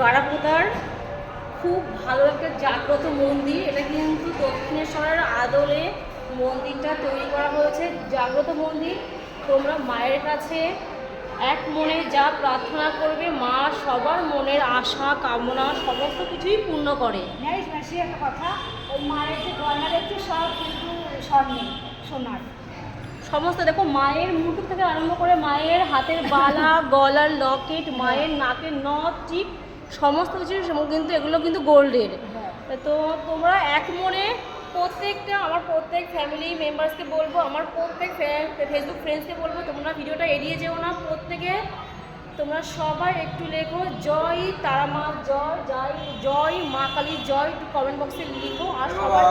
গাড়াপোতার খুব ভালো একটা জাগ্রত মন্দির। এটা কিন্তু দক্ষিণেশ্বরের আদলে মন্দিরটা তৈরি করা হয়েছে। জাগ্রত মন্দির তোমরা মায়ের কাছে এক মনে যা প্রার্থনা করবে মা সবার মনের আশা কামনা সমস্ত কিছুই পূর্ণ করে। মাসি একটা কথা ওই মায়ের যে গয়না দেখছে সব কিন্তু স্বর্ণের সোনার। সমস্ত দেখো মায়ের মুকুট থেকে আরম্ভ করে মায়ের হাতের বালা গলার লকেট মায়ের নাকের নথ টিপ সমস্ত কিছু কিন্তু এগুলো কিন্তু গোল্ডের। হ্যাঁ। তো তোমরা এক মনে প্রত্যেকটা আমার প্রত্যেক ফ্যামিলি মেম্বার্সকে বলব আমার প্রত্যেক ফেসবুক ফ্রেন্ডসকে বলব তোমরা ভিডিওটা এড়িয়ে যেও না। প্রত্যেকে তোমরা সবাই একটু লেখো জয় তারা মা জয় জয় জয় মা কালী জয় একটু কমেন্ট বক্সে লিখো আর সবাই